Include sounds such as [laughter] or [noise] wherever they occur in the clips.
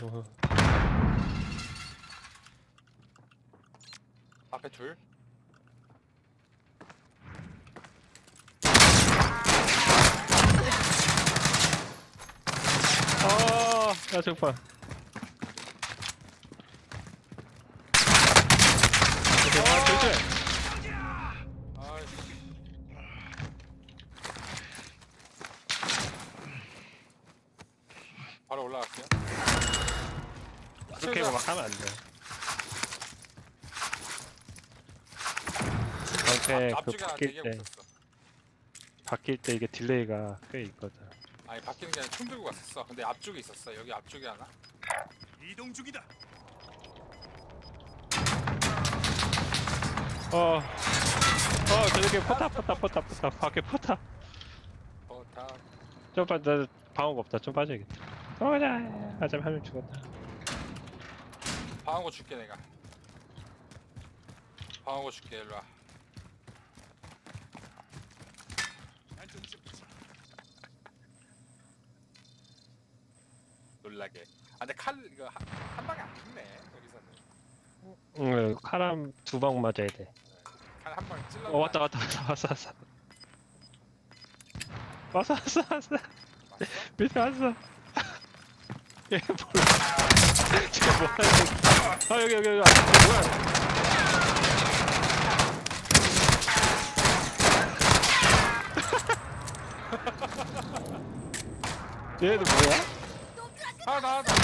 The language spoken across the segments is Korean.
좀 앞에 둘. 아, 야 정말. 아, 조심. 아이씨. 바로 올라갈게요. 그렇게 막 하면 안 돼. 방패 그 앞쪽에 바뀔 때. 바뀔 때 이게 딜레이가 꽤 있거든. 아니 바뀌는 게 아니라 총 들고 갔었어. 근데 앞쪽에 있었어. 여기 앞쪽에 하나. 이동 중이다. 어, 어 저렇게 포탑 포탑 포탑 포탑 밖에 포탑. 어, 다 좀 빠, 나 방어가 없다. 좀 빠져야겠다. 들어가자. 하자면 한명 죽었다. 방어구 줄게 내가. 방어구 줄게 일로 와. 안전 지푸자. 놀라게. 아 근데 칼 이거 한, 한 방에 안 죽네 여기서는. 응, 카람 두 방 맞아야 돼. 칼한 방에 찔러. 어 왔다 왔다 왔다 왔어 왔어. 왔어 왔어 왔어. [laughs] 밑에 왔어. 얘 [laughs] 몰라. 쟤 뭐야? 아 여기 여기 여기. 뭐야? [laughs] 얘도 뭐야? 아 나왔다.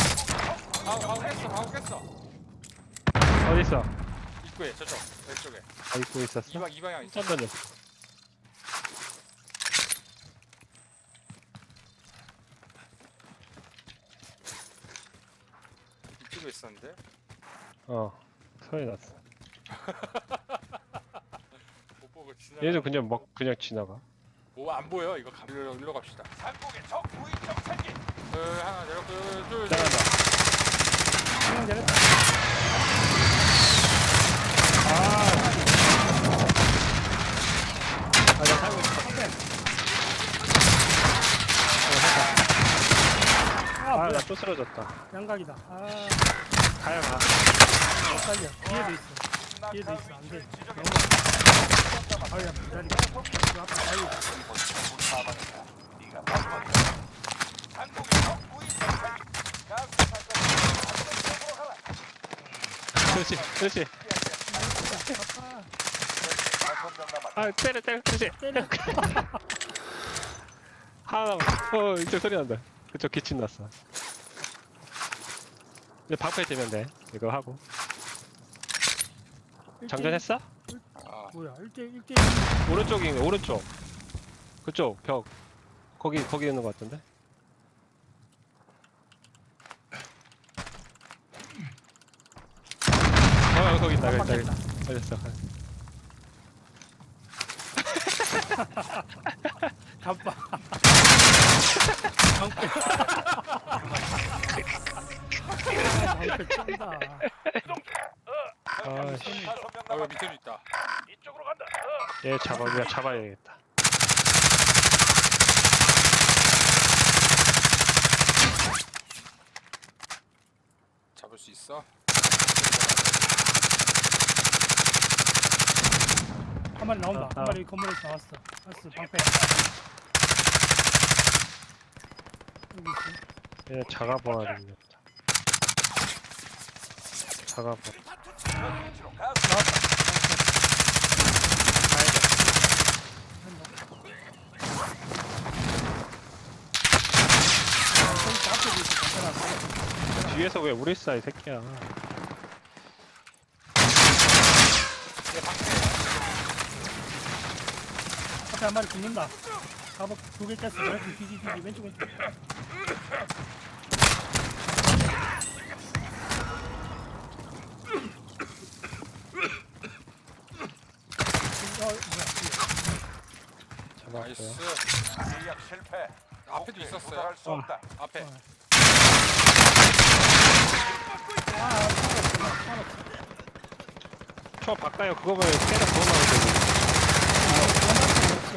방어 방어 깼어 방어 깼어. 어디 있어? 입구에 저쪽 왼쪽에. 아 입고 있었어. 이 방 이 방향 있어. 한번 더. 이쪽에 있었는데. 어 소리 났어. [laughs] 못 보고 지나. 얘도 그냥 막 그냥 지나가. 뭐안 보여 이거 가. 일로 일로 갑시다. 상공의 적 무인 정찰기. 둘 하나 내렸고 둘. 잘한다. 그냥 내렸다. 아, 나 살고 있어. 아, 아, 뭐야. 나 또 쓰러졌다. 양각이다. 아, 가야 가. 못 살려. 뒤에도 있어. 뒤에도 있어. 안 돼. 너무. 아야, 기다려. 그 앞에 달려. 그렇지, 그렇지. 아, 때려, 때려, 그렇지. 때려. 하나, [laughs] 어, 이쪽 소리 난다. 그쪽 기침 났어. 이제 방패 되면 돼. 이거 하고. 장전했어? 아 뭐야, 1대 1대 오른쪽인 오른쪽. 그쪽 벽. 거기 거기 있는 것 같은데. 어, 거기 있다, 여기 있다, 여기 있다. 걸렸어. 갑바. 방패. 방패 쩐다. 아, 씨. 다섯 명 아, 여기 남았다. 밑에도 있다. 이쪽으로 간다. 얘 잡아, 우리가 잡아야겠다. 잡을 수 있어? 한 마리 나온다. 아, 한 마리 건물에서 나왔어. 나왔어, 방패. 여기 있어. 얘. 전지로 가스. 나왔다. 뒤에서 왜 우리 싸이 새끼야? 앞에 한 마리 죽는다. 가복 두개 깼어. 왼쪽 뒤지 뒤지 왼쪽 왼쪽. 어, 뭐야? 나이스. 잡았고요. 계약 실패. 앞에도 있었어요. 도달할 수 아. 없다. 앞에. 어. 살았어. 저 바꿔요. 그거 보면 깨다 그거 나오면 되고. 원하는 거 없어.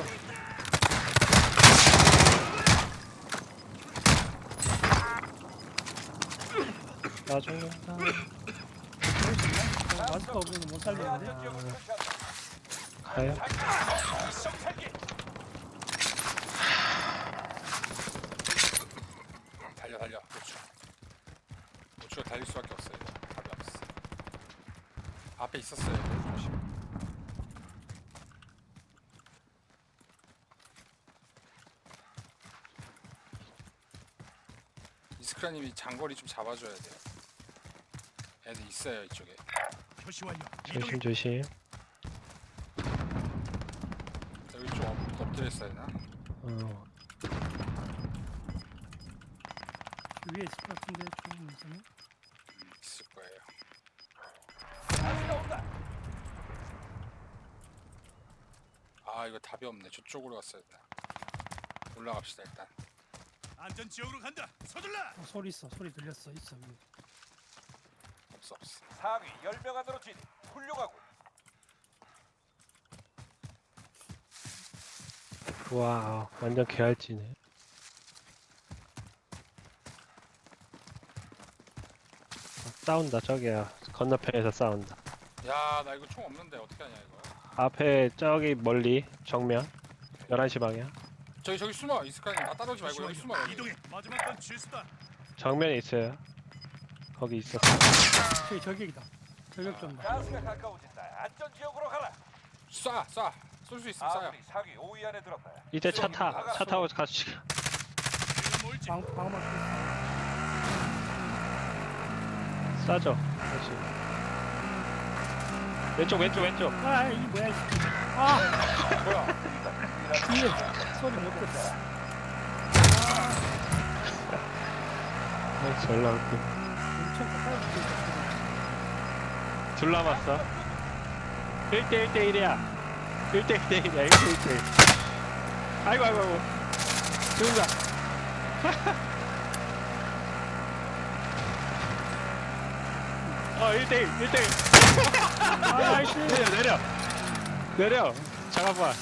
나 죽는다. 마스크 없으면 못새 살리는데? 안전 지역을 표시한다. 가요? 달려 달려. 고추 고추가 달릴 수밖에 없어요. 답이 없어. 앞에 있었어요. 조심. 이스크라님이 장거리 좀 잡아줘야 돼요. 애들 있어요 이쪽에. 표시 완료. 조심 조심. 엎- 엎드려 있어야 되나? 어. 위에 있을 것 같은데 좀 있으면? 음, 있을 거예요. 아 이거 답이 없네 저쪽으로 갔어야 되나 올라갑시다 일단 안전 지역으로 간다. 서둘러. 어, 소리 있어 소리 들렸어 있어 위에. 없어 없어 상위 10명 안으로 진입. 훌륭하고. 와우 완전 개알지네. 아, 싸운다 저기야 건너편에서 싸운다. 야 나 이거 총 없는데 어떻게 하냐 이거 앞에 저기 멀리 정면 11시 방향 저기 저기 숨어 이스크라님 나 따라오지 말고 여기 숨어 여기 이동해. 마지막 건 실수다. 정면에 있어요. 거기 있었어. 저기 저격이다 저격 좀다 가스가 가까워진다. 안전 지역으로 가라. 쏴! 쏴! 쏠 수 있으면 쏴요 아군이 상위 5위 안에 들었다. 이제 차 타. 차 타고 같이 뭘지. 방, 방어막 싸죠. 다시. 왼쪽 왼쪽 왼쪽. 아 이게 뭐야 이. 아 뭐야 뒤에 소리 못 듣어 아. 엄청 가까이 붙어 둘 남았어. 1대 1대 1이야. 1대 1대 1이야. 1대 1대 1. 아이고 아이고 아이고. 죽는다. [laughs] 어 1대 1 1대 1. 아 나이스 내려 내려. 내려. 잠깐만. [laughs]